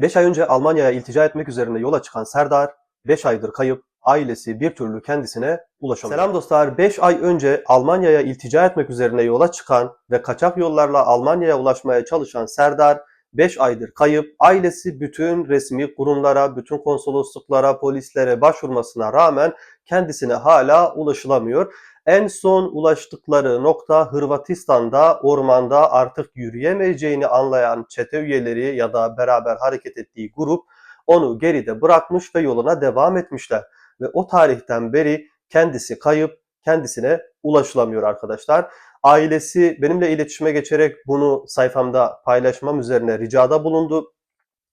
5 ay önce Almanya'ya iltica etmek üzerine yola çıkan Serdar 5 aydır kayıp, ailesi bir türlü kendisine ulaşamıyor. Selam dostlar. 5 ay önce Almanya'ya iltica etmek üzerine yola çıkan ve kaçak yollarla Almanya'ya ulaşmaya çalışan Serdar 5 aydır kayıp. Ailesi bütün resmi kurumlara, bütün konsolosluklara, polislere başvurmasına rağmen kendisine hala ulaşılamıyor. En son ulaştıkları nokta Hırvatistan'da ormanda artık yürüyemeyeceğini anlayan çete üyeleri ya da beraber hareket ettiği grup onu geride bırakmış ve yoluna devam etmişler. Ve o tarihten beri kendisi kayıp, kendisine ulaşılamıyor arkadaşlar. Ailesi benimle iletişime geçerek bunu sayfamda paylaşmam üzerine ricada bulundu.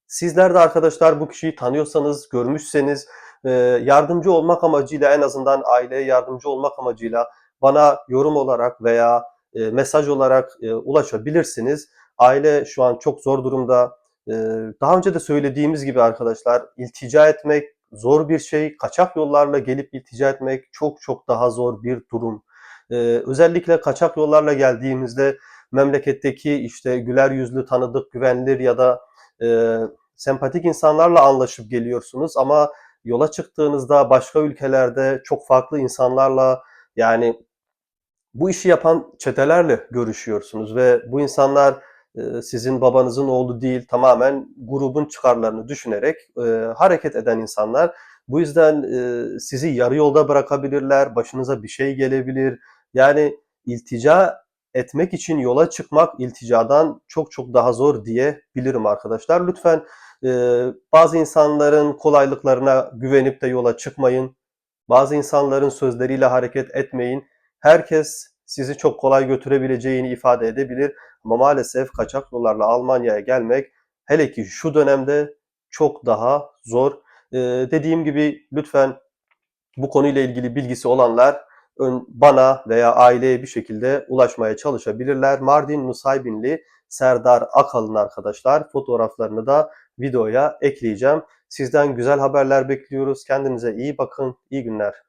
Sizler de arkadaşlar bu kişiyi tanıyorsanız, görmüşseniz e, yardımcı olmak amacıyla en azından aileye yardımcı olmak amacıyla bana yorum olarak veya e, mesaj olarak e, ulaşabilirsiniz. Aile şu an çok zor durumda. E, Daha önce de söylediğimiz gibi arkadaşlar iltica etmek zor bir şey. Kaçak yollarla gelip iltica etmek çok çok daha zor bir durum. E, Özellikle kaçak yollarla geldiğimizde memleketteki işte güler yüzlü, tanıdık, güvenilir ya da e, sempatik insanlarla anlaşıp geliyorsunuz ama yola çıktığınızda başka ülkelerde çok farklı insanlarla yani bu işi yapan çetelerle görüşüyorsunuz ve bu insanlar e, sizin babanızın oğlu değil tamamen grubun çıkarlarını düşünerek e, hareket eden insanlar. Bu yüzden e, sizi yarı yolda bırakabilirler, başınıza bir şey gelebilir. Yani iltica etmek için yola çıkmak ilticadan çok çok daha zor diyebilirim arkadaşlar. Lütfen bazı insanların kolaylıklarına güvenip de yola çıkmayın. Bazı insanların sözleriyle hareket etmeyin. Herkes sizi çok kolay götürebileceğini ifade edebilir. Ama maalesef kaçak yollarla Almanya'ya gelmek hele ki şu dönemde çok daha zor. Ee, dediğim gibi lütfen bu konuyla ilgili bilgisi olanlar bana veya aileye bir şekilde ulaşmaya çalışabilirler. Mardin Nusaybinli Serdar Akalın arkadaşlar fotoğraflarını da videoya ekleyeceğim. Sizden güzel haberler bekliyoruz. Kendinize iyi bakın. İyi günler.